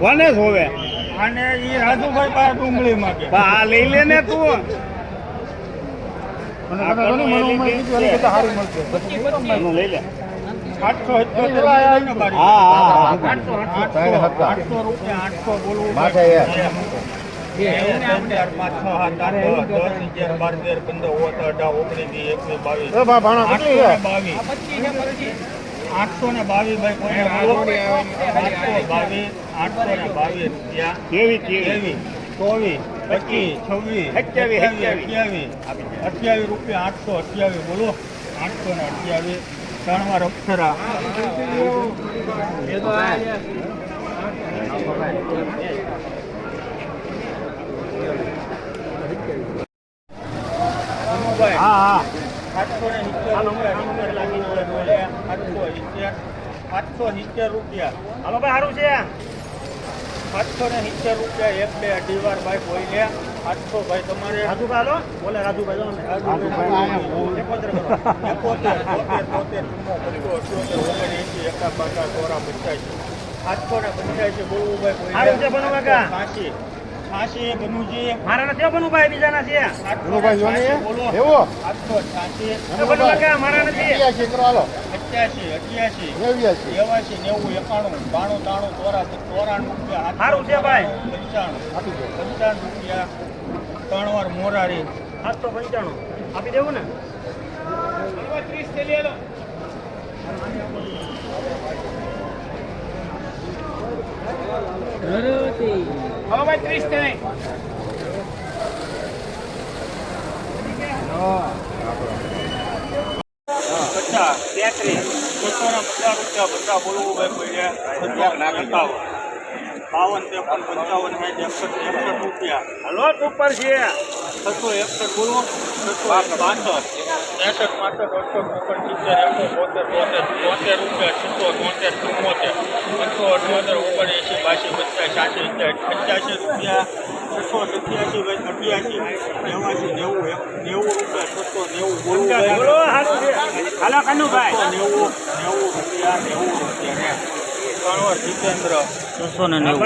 કોની જોવે? અને એ રાજુભાઈ પાસે ડુંગળી માંગે. બા આ લઈ લે ને તું. લઈ લે. આઠસો રૂપિયા આઠસો બોલવું આઠસો ને બાવીસ. આઠસો ને બાવીસ. ભાઈ કોઈને આઠસો બાવીસ આઠસો ને બાવીસ રૂપિયા ચોવીસ પચીસ છવ્વીસ સત્યાવીસ, અઠ્યાવીસ અઠ્યાવીસ રૂપિયા આઠસો અઠ્યાવીસ બોલો. આઠસો ને અઠ્યાવીસ. ત્રણ વાર અક્ષરા હા હા. આઠસો ને સિત્તેર રૂપિયા લાગી જોડે જોડે સિત્તેર આઠસો સિત્તેર રૂપિયા હાલો ભાઈ સારું છે. આઠસો ને સિત્તેર રૂપિયા એક બે અઢી વાર ભાઈ કોઈ લે આઠસો ભાઈ તમારે રાજુભાઈ હાલો. બોલે રાજુભાઈ એકોતેર કરો. તોતેર, ચુમ્મો, અઠ્યોતેર, ઓગણએંસી, એકાવન, બાવન, ચોરા, પંચ્યાસી. આઠસો ને પંચ્યાસી બોલવું ભાઈ કોઈ લે. સારું છે બનુ કાકા. છ્યાસી. છ્યાસી બનુજી. મારા નથી બનુભાઈ બીજાના છે ને બનુભાઈ જોને છ્યાસી બોલો. એવો આઠસો છ્યાસી, એ બનુ કાકા મારા નથી અઠ્યાસી કરો હાલો અઠ્યાસી, અઠ્યાસી, નેવ્યાસી નેવાસી, નેવું, એકાણું, બાણું, ત્રાણું, ચોરા- ચોરાણું રૂપિયા, સારું છે ભાઈ. પંચાણું, આપી દો પંચાણું રૂપિયા, ત્રણ વાર મોરારી સાતસો પંચાણું આપી દેવું ને હવે ભાઈ ત્રીસ નહીં. પચાસ તેત્રીસ છસો ને પચાસ રૂપિયા બધા બોલવું ભાઈ પડ્યા બાવન ત્રેપન પંચાવન સાઠ એકસઠ એકસઠ રૂપિયા. હલો ઉપર છે. છસો એકસઠ બોલવું છસો પાસઠ ત્રેસઠ પાસઠ અઠસો ઓગણ સિત્તેર એકસો બોતેર બોતેર બોતેર રૂપિયા છસો તોતેર ચુમ્મોતેર. બસો અઠ્યોતેર ઓગણ એંસી બાસી પચાસ સાસી પંચ્યાસી રૂપિયા. છસો સત્યાસી અઠ્યાસી નેવાસી નેવું નેવું રૂપિયા છસો નેવું બોલવું બોલો હાલો કનુભાઈ. નેવું નેવું રૂપિયા નેવું રૂપિયા ને ત્રણ વાર જીતેન્દ્ર છસો ને. નેવું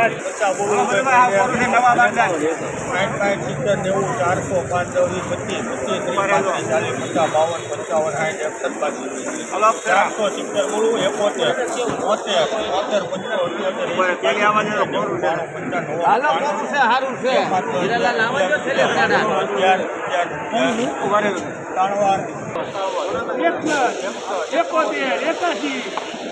સિત્તેર નેવું ચારસો પાંચ દસ પચીસ પચીસ ત્રીસ ચાલીસ પચાસ બાવન પંચાવન સાઠ એકસઠ બાસી ચારસો સિત્તેર બોલવું એકોતેર બોતેર બોતેર પંચો અઠ્યોતેર એકોતેર એકાશી.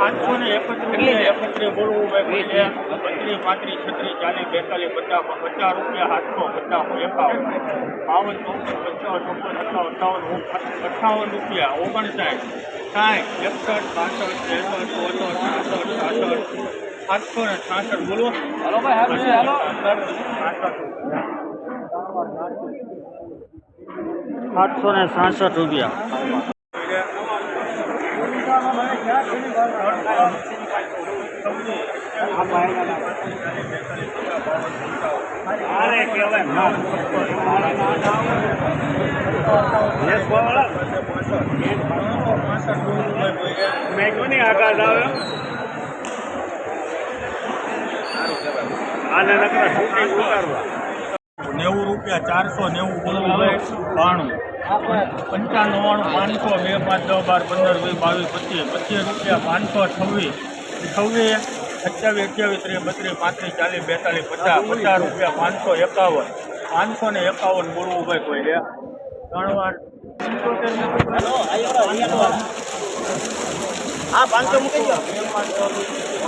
આઠસો ને એકત્રીસ એકત્રીસ બોલવું બત્રીસ પાંત્રીસ છત્રીસ ચાલીસ બેતાલીસ પચાસ પચાસ રૂપિયા સાતસો પચાસ એકાવન બાવન ચોપન પચાસ ચોપન અઠાવન અઠાવન અઠાવન રૂપિયા ઓગણસાઠ સાઠ એકસઠ બાસઠ ત્રેસઠ ચોસઠ સાસઠ સાસઠ આઠસો ને છાસઠ બોલો. ભાઈ હાલો આઠસો ને સાસઠ રૂપિયા. મેં કોની આકાશ આવે આને નકરા શૂટિંગ ઉતારવા. નેવું રૂપિયા ચારસો નેવું ગુરુભાઈ બાણું. પંચાણું પાંચસો, બે, પાંચ દસ બાર, પંદર, વીસ, બાવીસ, પચીસ પચીસ રૂપિયા, પાંચસો, છવ્વીસ. છવ્વીસ અઠ્યાવીસ અઠ્યાવીસ, ત્રીસ, બત્રીસ, પાંત્રીસ, ચાલીસ, બેતાલીસ, પચાસ પચાસ રૂપિયા, પાંચસો એકાવન. પાંચસો ને એકાવન ગુરુભાઈ કોઈ રે ત્રણ વાર. હા, પાંચસો મૂકી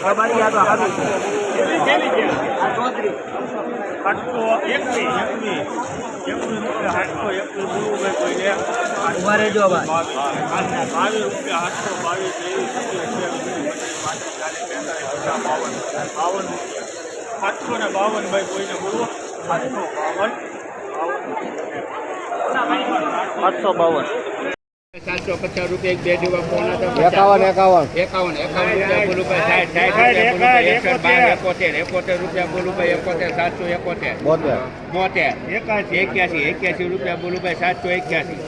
મૂકો મારી આઠસો બારી આગળ સારું છે આ ચોત્રીસ આઠસો એકવીસ એકવીસ એકવીસ રૂપિયા આઠસો એકવીસ ગુરુભાઈ ભાઈ કોઈને ઊભા રહેજો ભાઈ. બાવીસ બાવીસ રૂપિયા આઠસો બાવીસ બાવન. બાવન રૂપિયા. આટકો ને બાવન ભાઈ કોઈને ગુરુ આટકો બાવન. આઠસો બાવન. સાતસો પચાસ રૂપિયા એક બે જેવા ફોન હતા. એકાવન એકાવન. એકાવન એકાવન રૂપિયા બોલું ભાઈ. સાઠ સાઠ એકોતેર એકોતેર રૂપિયા બોલું ભાઈ. એકોતેર સાતસો એકોતેર. બોતેર. બોતેર. એક્યાસી એક્યાસી રૂપિયા બોલું ભાઈ. સાતસો એક્યાસી.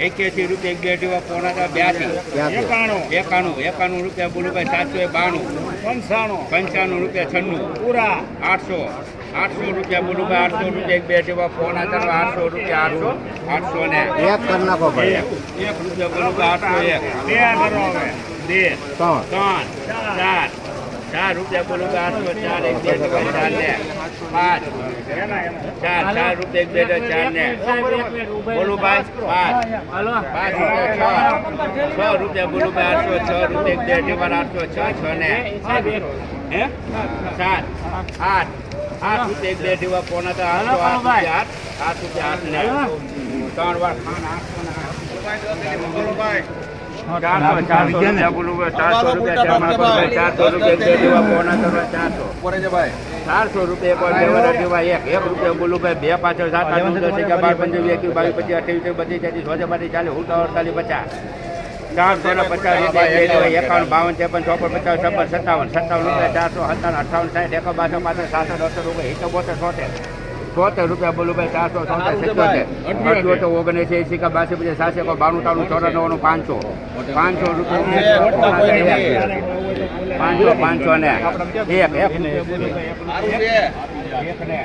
એક્યાસી રૂપિયા એક બે જેવા ફોન હતા. બ્યાસી. એકાણું. એકાણું એકાણું રૂપિયા બોલું ભાઈ. સાતસો બાણું. પંચાણું. પંચાણું રૂપિયા છન્નું. પૂરા. આઠસો. આઠસો રૂપિયા બોલું ભાઈ આઠસો રૂપિયા એક બે જેવા ફોન હતા આઠસો રૂપિયા આઠસો આઠસો ને એક કરી નાખો ભાઈ. એક. રૂપિયા બોલું ભાઈ આઠસો એક. બે કરો હવે. બે ત્રણ. ત્રણ ચાર. ચાર રૂપિયા બોલું કે આઠસો ચાર એક બે ત્રણ ચાર ને પાંચ. ચાર ચાર રૂપિયા એક બે ત્રણ ચાર ને બોલું ભાઈ પાંચ. પાંચ રૂપિયા છ. છ રૂપિયા બોલું ભાઈ આઠસો છ રૂપિયા એક બે ત્રણ આઠસો છ છ ને. હે? સાત. આઠ. આઠ રૂપિયા બે જેવા પોણા તો આઠસો આઠ રૂપિયા આઠ આઠ રૂપિયા આઠ ને ત્રણ વાર ખાન આઠસો ને ચારસો રૂપિયા બે પાછળ સાત આઠ નવ દસ અગિયાર બાર પંદર વીસ એકવીસ બાવીસ પચીસ અઠ્યાવીસ તેત્રીસ ચોત્રીસ પાંત્રીસ ચાલીસ પચાસ. ચારસો ને પચાસ એકાવન બાવન ત્રેપન ચોપન પચાસ છપ્પન સત્તાવન સત્તાવન રૂપિયા ચારસો સત્તાવન અઠાવન સાઠ એકસો બાસો પાસઠ સાતસો દોસો રૂપિયા એકસો બોતેર છોતેર છોતેર રૂપિયા બોલું ભાઈ ચારસો ચોતેર સિત્તોતેર. અઠ્યોતેર ઓગણીસ એસી કા બાસી પછી સાતસો કો બાણું તાણું ચોરા નવ્વાણું પાંચસો. પાંચસો રૂપિયા પાંચસો પાંચસો ને. એક એક ને.